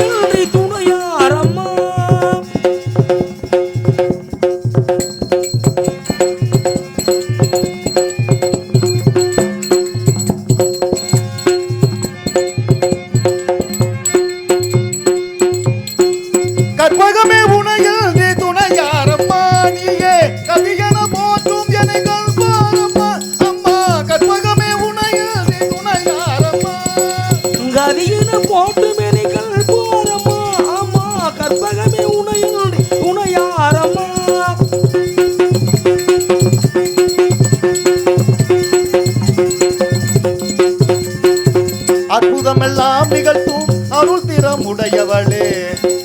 Oh, அருள்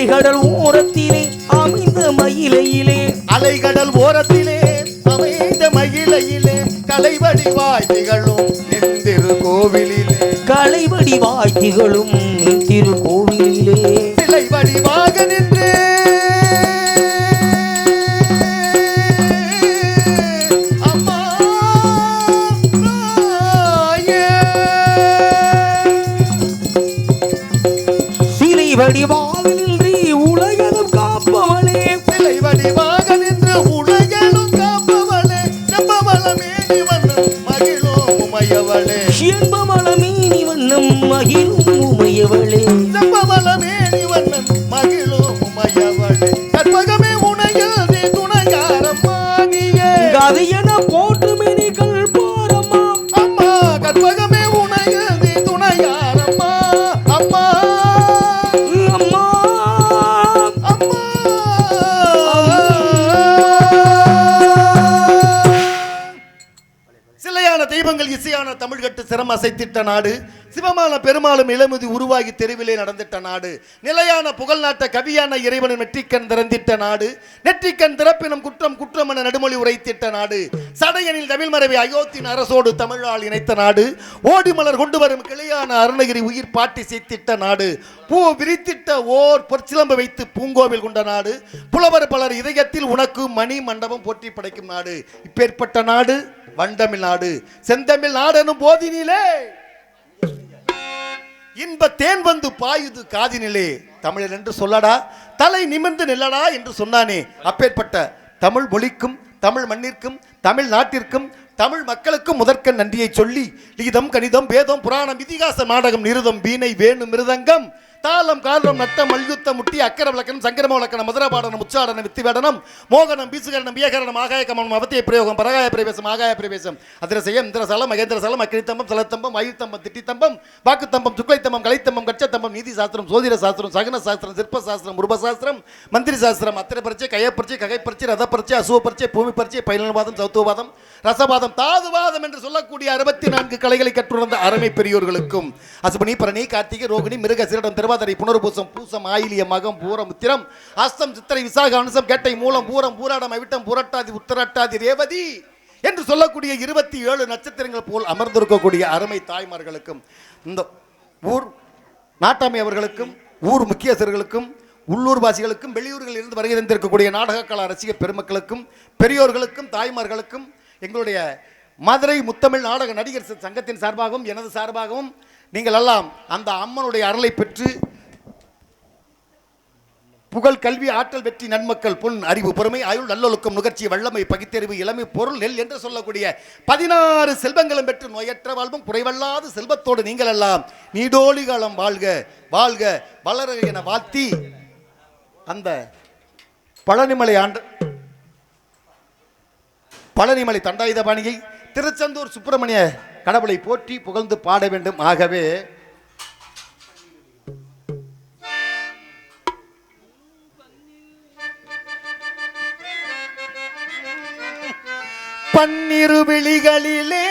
ஆலைகடல் ஓரத்திலே அமைந்த மயிலையிலே. அலைகடல் ஓரத்திலே அமைந்த மயிலையிலே கலைவடிவாய் திகழும் நின்றிரு கோவிலிலே கலைவடி வாய்த்திகளும் திருக்கோவிலிலே சிலை வடிவாக நின்று. அம்மா ഇമ്പമളമീനി വണ്ണം മഹിഴ திட்ட நாடு சிவமான பெருமாளும் இளமுதி உருவாகி தெருவிலே நடந்திட்ட நாடு நிலையான புகழ் நாட்ட கவியான இறைவனின் நெற்றிக்கண் திறந்திட்ட நாடு நெற்றிக்கண் திறப்பினும் குற்றம் குற்றம் என நடுமொழி உரைத்திட்ட நாடு சடையனில் தமிழ் மறைவை அயோத்தின் அரசோடு தமிழால் இணைத்த நாடு ஓடி மலர் கொண்டு வரும் கிளையான அருணகிரி உயிர் பாட்டி செய்திட்ட நாடு பூ விரித்திட்ட ஓர் பொற்சிலம்பு வைத்து பூங்கோவில் கொண்ட நாடு புலவர் பலர் இதயத்தில் உனக்கு மணி மண்டபம் போற்றி படைக்கும் நாடு இப்பேற்பட்ட நாடு. வண்டமிழ் நாடு செந்தமிழ் நாடெனும் போதினிலே. இன்ப தேன் வந்து பாயுது காதினிலே. தமிழர் என்று சொல்லடா தலை நிமிர்ந்து நில்லடா என்று சொன்னானே. அப்பேற்பட்ட தமிழ் மொழிக்கும் தமிழ் மண்ணிற்கும் தமிழ் நாட்டிற்கும் தமிழ் மக்களுக்கும் முதற்க நன்றியை சொல்லி கீதம் கணிதம் வேதம் புராணம் இதிகாச நாடகம் நிருதம் வீணை வேணு மிருதங்கம் தாளம் காலம் நட்டம் மல்யுத்தம் முட்டி அக்கர விளக்கணம் சங்கரம விளக்கணம் மதுரபாடனம் உச்சாடனம் வித்திவேடனம் மோகனம் பீசுகரணம் வியகரணம் ஆகாய கமனம் அவத்திய பிரயோகம் பரகாய பிரவேசம் ஆகாய பிரவேசம் அதிரசயம் இந்திரசலம் மகேந்திரசலம் அக்கிரித்தம்பம் சலத்தம்பம் வாயுத்தம்பம் திட்டித்தம்பம் வாக்குத்தம்பம் சுக்லைத்தம்பம் கலைத்தம்பம் கட்சத்தம்பம் நீதி சாஸ்திரம் சோதிட சாஸ்திரம் சகன சாஸ்திரம் சிற்ப சாஸ்திரம் உருப சாஸ்திரம் மந்திரி சாஸ்திரம் அத்திரை பரிச்சை கையப்பரிச்சை ககைப்பரிச்சை ரத பரிச்சை அசுவ பரிச்சை பூமி பரிச்சை பயிலவாதம் சௌத்துவவாதம் ரசவாதம் தாதுவாதம் என்று சொல்லக்கூடிய அறுபத்தி நான்கு கலைகளை கற்றுணர்ந்த அருமை பெரியோர்களுக்கும் அசுபனி பரணி கார்த்திகை ரோகிணி மிருக சிரடம் திருவாதிரை புனர்பூசம் பூசம் ஆயிலிய மகம் பூரம் உத்திரம் அஸ்தம் சித்திரை விசாக அனுசம் கேட்டை மூலம் பூரம் பூராடம் அவிட்டம் புரட்டாதி உத்தரட்டாதி ரேவதி என்று சொல்லக்கூடிய இருபத்தி ஏழு நட்சத்திரங்கள் போல் அமர்ந்திருக்கக்கூடிய அருமை தாய்மார்களுக்கும் இந்த ஊர் நாட்டாமை அவர்களுக்கும் ஊர் முக்கியஸ்தர்களுக்கும் உள்ளூர்வாசிகளுக்கும் வெளியூர்களில் இருந்து வருகை தந்திருக்கக்கூடிய நாடக கலா ரசிக பெருமக்களுக்கும் பெரியோர்களுக்கும் தாய்மார்களுக்கும் எங்களுடைய மதுரை முத்தமிழ் நாடக நடிகர் சங்கத்தின் சார்பாகவும் எனது சார்பாகவும் நீங்கள் எல்லாம் அந்த அம்மனுடைய அருளை பெற்று புகழ் கல்வி ஆற்றல் வெற்றி நன்மக்கள் பொன் அறிவு பொறுமை அயுள் நல்லொழுக்கம் நுகர்ச்சி வல்லமை பகித்தறிவு இளமை பொருள் நெல் என்று சொல்லக்கூடிய பதினாறு செல்வங்களும் பெற்று நோயற்ற வாழ்வும் குறைவல்லாத செல்வத்தோடு நீங்கள் எல்லாம் நீடோழி காலம் வாழ்க வாழ்க வளர என வாழ்த்தி அந்த பழனிமலை ஆண்டு பழனிமலை தண்டாயுதபாணியை திருச்செந்தூர் சுப்பிரமணிய கடவுளை போற்றி புகழ்ந்து பாட வேண்டும். ஆகவே பன்னிரு விழிகளிலே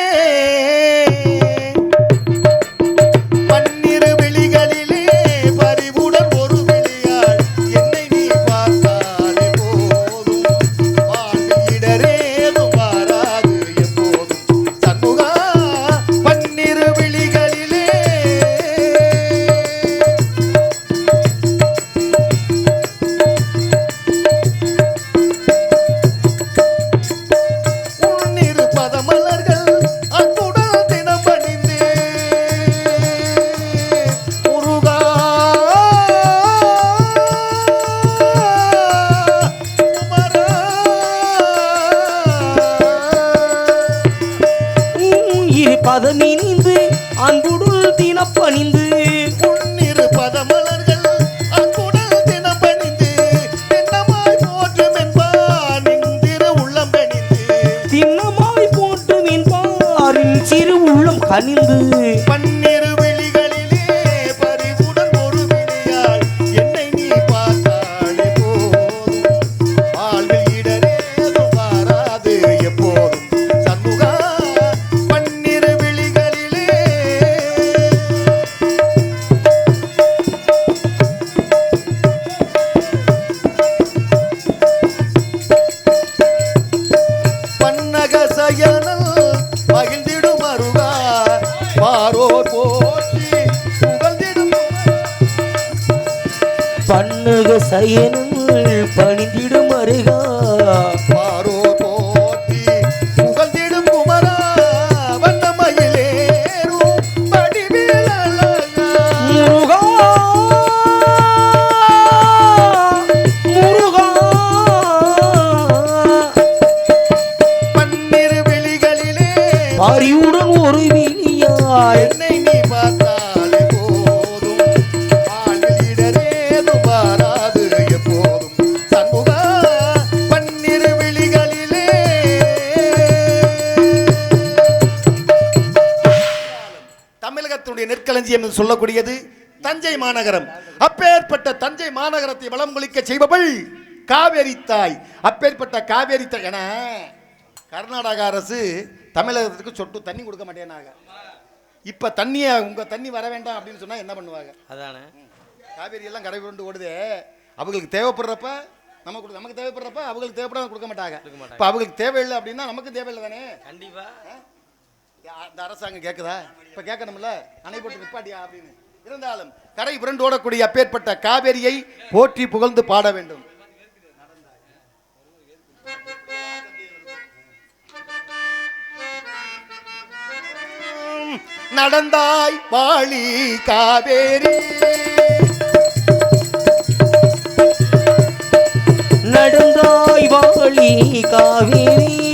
சொல்லக்கூடியது தஞ்சை மாநகரம். அப்பேற்பட்ட தஞ்சை மாநகரத்தை வளம் ஒழிக்க செய்பவள் காவேரி தாய். அப்பேற்பட்ட காவேரி தாய் என கர்நாடக அரசு தமிழகத்துக்கு சொட்டு தண்ணி கொடுக்க மாட்டேனாங்க இப்போ தண்ணியை உங்கள் தண்ணி வர வேண்டாம் அப்படின்னு சொன்னால் என்ன பண்ணுவாங்க? அதானே. காவேரி எல்லாம் கடை கொண்டு ஓடுது. அவங்களுக்கு தேவைப்படுறப்ப நமக்கு நமக்கு தேவைப்படுறப்ப அவங்களுக்கு தேவைப்படாத கொடுக்க மாட்டாங்க. இப்போ அவங்களுக்கு தேவையில்லை அப்படின்னா நமக்கு தேவையில்லை தானே? கண்டிப்பாக அந்த அரசாங்கம் கேட்குதா இப்போ கேட்கணும்ல அணை போட்டு நிப்பாட்டியா அப்படின்னு. இருந்தாலும் கரை புரண்டு ஓடக்கூடிய அப்பேற்பட்ட காவேரியை போற்றி புகழ்ந்து பாட வேண்டும். நடந்தாய் வாழி காவேரி. நடந்தாய் வாழி காவேரி.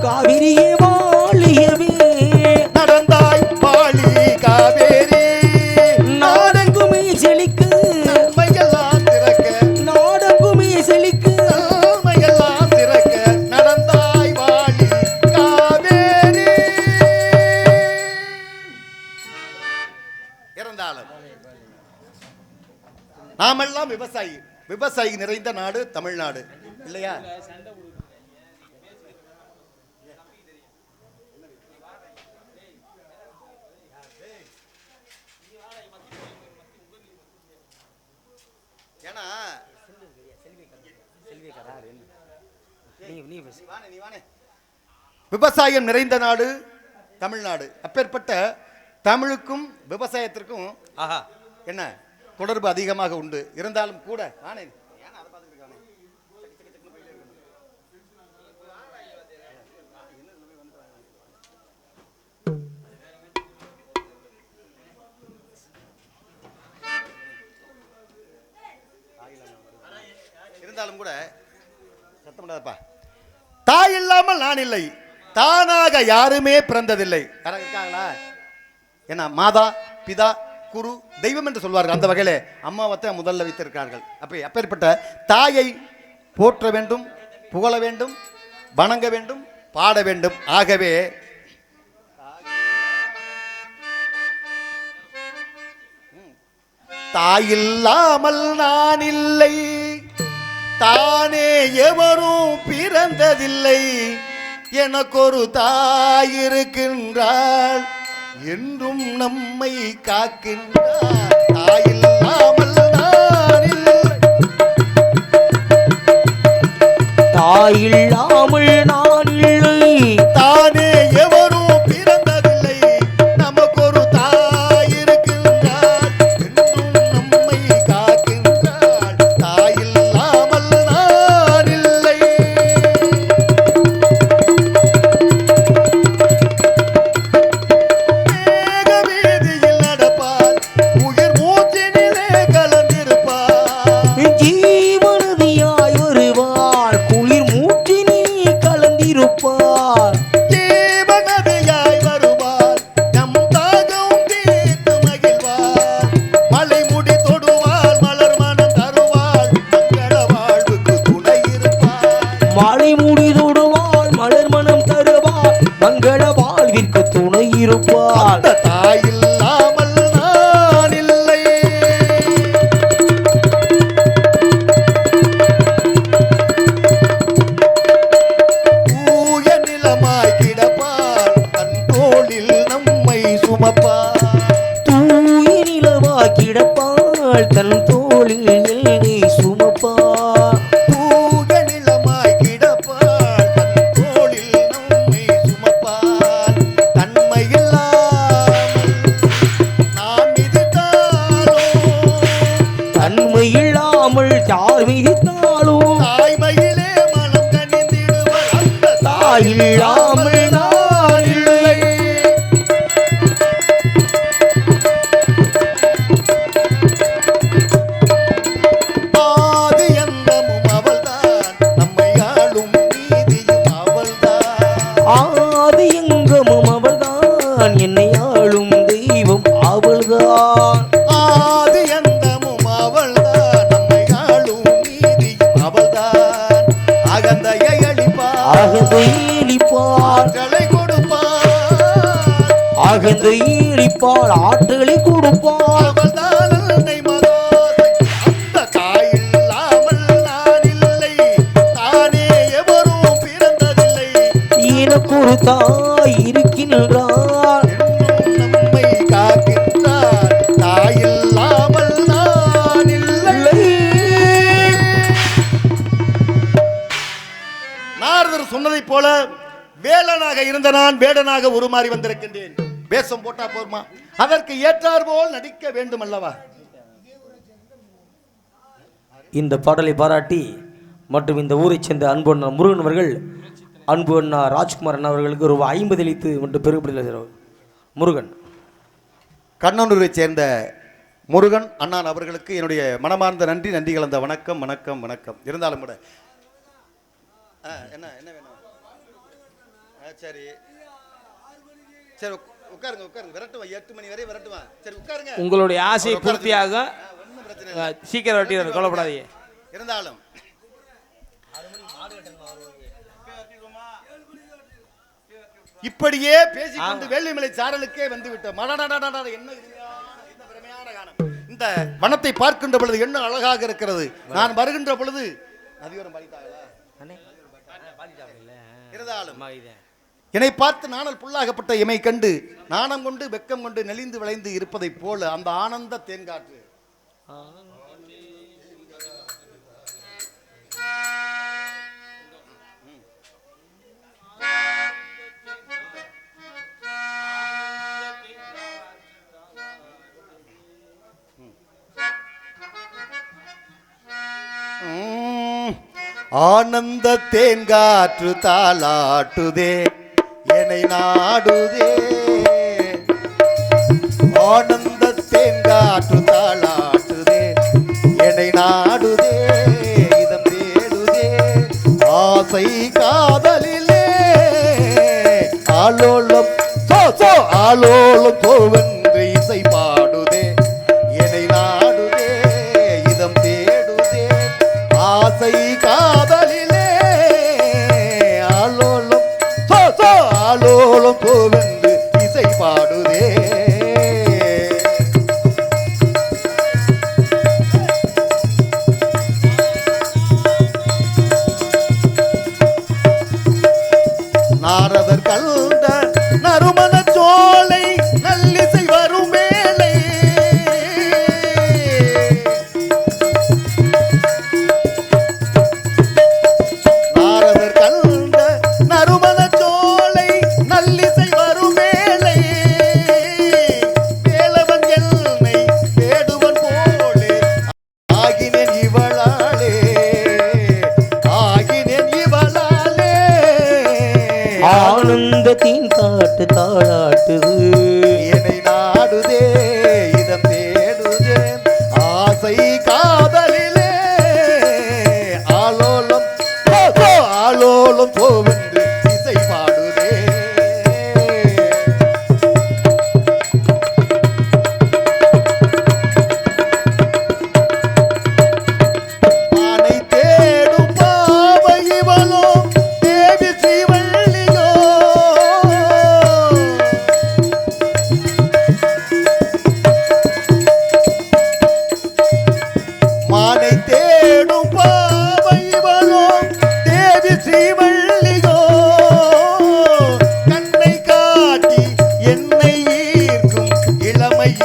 காவிரியே வாழியவே. நடந்தாய் பாழி காவேரி. நாடெங்குமே செழிக்கு. மையெல்லாம் திறக்க. நாடெங்குமே செழிக்கு. மையெல்லாம் திறக்க. நடந்தாய் வாழி காவேரி. இறந்தாலும். நாமெல்லாம் விவசாயி. விவசாயி நிறைந்த நாடு தமிழ்நாடு. இல்லையா? விவசாயம் நிறைந்த நாடு தமிழ்நாடு. அப்பேற்பட்ட தமிழுக்கும் விவசாயத்திற்கும் ஆஹா. என்ன தொடர்பு அதிகமாக உண்டு. இருந்தாலும் கூட இருக்கானே? இருந்தாலும் கூட சத்தம் பண்ணாதப்பா தாய் இல்லாமல் நான் இல்லை. தானாக யாருமே பிறந்ததில்லை. யாராவது இருக்காங்களா? என்ன மாதா பிதா குரு தெய்வம் என்று சொல்வார்கள். அந்த வகையில் அம்மாவத்தை முதல்ல வைத்திருக்கிறார்கள். அப்ப அப்பேற்பட்ட தாயை போற்ற வேண்டும் புகழ வேண்டும் வணங்க வேண்டும் பாட வேண்டும். ஆகவே தாயில்லாமல் நான் இல்லை. தானே எவரும் பிறந்ததில்லை. எனக்கொரு தாய் இருக்கின்றாள். என்றும் நம்மை காக்கின்றாள். தாயில்லாமல் தாயில்லாமல் நான் இல்லை. தானே சொன்னதைப் போல வேலனாக இருந்த நான் வேடனாக உருமாறி வந்திருக்கின்றேன். வேஷம் போட்டா போருமா? அதற்கு ஏற்றார் போல் நடிக்க வேண்டும் அல்லவா இந்த பாடலை பாராட்டி மற்றும் இந்த ஊரைச் சேர்ந்த அன்பு அண்ணா முருகன் அவர்கள் அன்பு அண்ணா ராஜ்குமார் அண்ணா அவர்களுக்கு ஒரு ஐம்பது அளித்து மற்றும் பெருமைப்படுகிறார் முருகன். கண்ணனூரைச் சேர்ந்த முருகன் அண்ணான் அவர்களுக்கு என்னுடைய மனமார்ந்த நன்றி நன்றி கலந்த வணக்கம் வணக்கம் வணக்கம். இருந்தாலும் கூட என்ன என்ன சரி. சரி உட்காருங்க உட்காருங்க. விரட்டுவா எட்டு மணி வரை விரட்டுவா சரி உட்காருங்க. உங்களுடைய ஆசை பூர்த்தியாக சீக்கிரம் வெட்டிடுறது கவலைப்படாதீங்க. இருந்தாலும். இப்படியே பேசிக்கொண்டு வேள்விமலை சாரலுக்கே வந்து விட்ட மடடடடட என்ன இந்த வனத்தை பார்க்கின்ற பொழுது என்ன அழகாக இருக்கிறது? நான் வருகின்ற பொழுது நதியோரம்? இருந்தாலும். என்னை பார்த்து நாணல் புல்லாகப்பட்ட எமை கண்டு நாணம் கொண்டு வெக்கம் கொண்டு நெளிந்து விளைந்து இருப்பதைப் போல அந்த ஆனந்த தேன்காற்று உம், ஆனந்த தேன்காற்று தாளாட்டுதே. என்னை நாடுதே. ஆனந்த தேங்காற்று தாளாட்டுதே. என்னை நாடுதே இதம் தேடுதே ஆசை காதலிலே. ஆலோலம் சோ சோ ஆலோலம் கோவென்று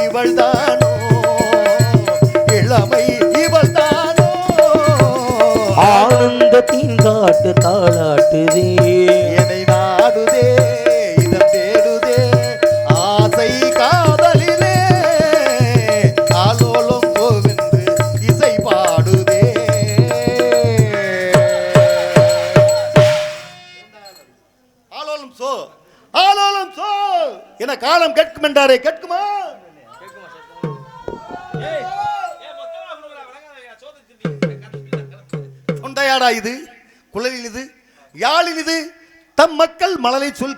இவள்தானோ இளமை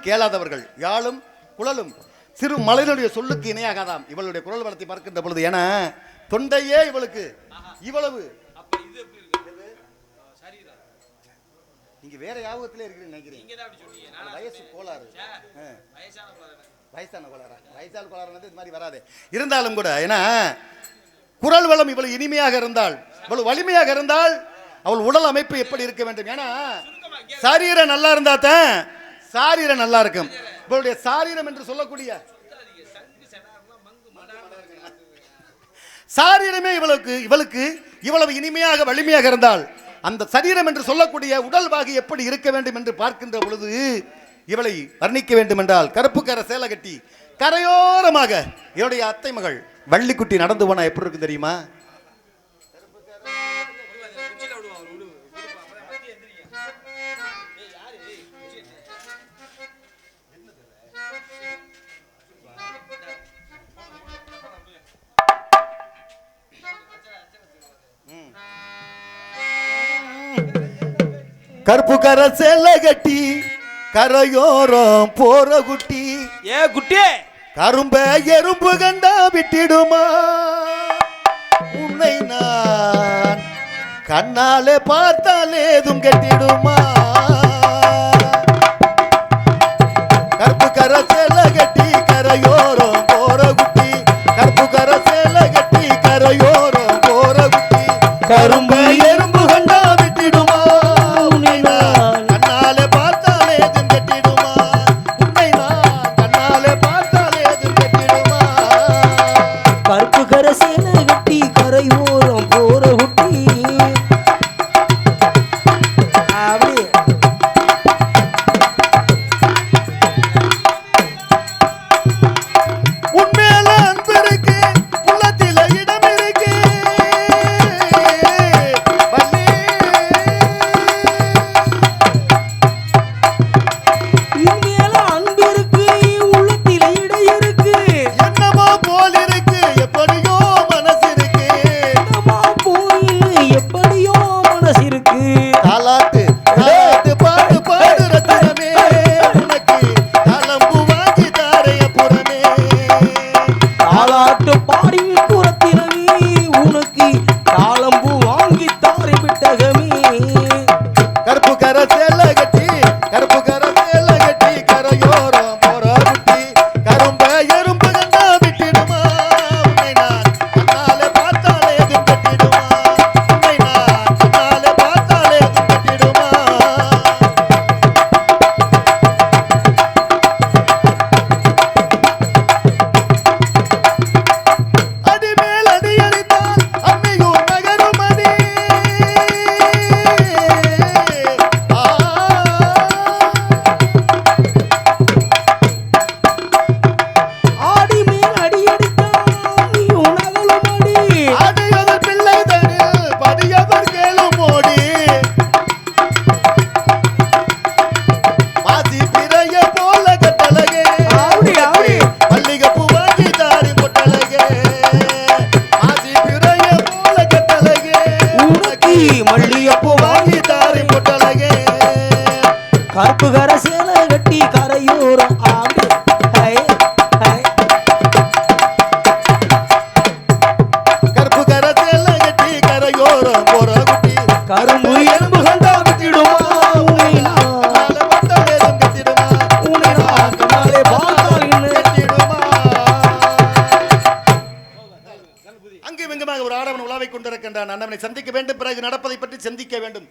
கேளாதவர்கள் யாழும் குழலும் சிறு மலையினுடைய சொல்லுக்கு இணையாகாதாம். இவளுடைய குரல் வளத்தை பார்க்கின்ற பொழுது என தொண்டையே இவளுக்கு இவ்வளவு. நீங்க வேற யாபகத்திலே இருக்கிறீங்க நினைக்கிறீங்க. வயசு கோளாறு. வயசான கோளாறா. வயசான கோளாறு? வந்து இது மாதிரி வராது. இருந்தாலும் கூட ஏன்னா குரல் வளம் இவ்வளவு இனிமையாக இருந்தால் இவ்வளவு வலிமையாக இருந்தால் அவள் உடல் அமைப்பு எப்படி இருக்க வேண்டும்? ஏன்னா சாரீரம் நல்லா இருந்தா தான் சாரீரம் நல்லா இருக்கும் இவளுடைய சாரீரம் என்று சொல்லக்கூடிய சாரீரமே இவளுக்கு இவளுக்கு இவ்வளவு இனிமையாக வலிமையாக இருந்தால் அந்த சரீரம் என்று சொல்லக்கூடிய உடல் வாகு எப்படி இருக்க வேண்டும் என்று பார்க்கின்ற பொழுது இவளை வர்ணிக்க வேண்டும் என்றால் கருப்பு கரை சேலை கட்டி கரையோரமாக இவருடைய அத்தை மகள் வள்ளிக்குட்டி நடந்து போனா எப்படி இருக்கும் தெரியுமா? கருப்பு கரை சேலை கட்டி கரையோரம் போற குட்டி. ஏ குட்டியே கரும்ப எறும்பு கண்டா விட்டிடுமா? உன்னை நான் கண்ணாலே பார்த்தாலே ஏதும் கட்டிடுமா? கட்டி கரையோரம் ஆடி. கருப்பு கட்டி கரையோரம் போற குட்டி. கரும்பு எலும்பு கண்டா விட்டிடுமா அங்கும் இங்குமாக ஒரு ஆடவன் உலாவை கொண்டிருக்கின்றான். அண்ணவனை சந்திக்க வேண்டும். பிறகு நடப்பதை பற்றி சிந்திக்க வேண்டும்?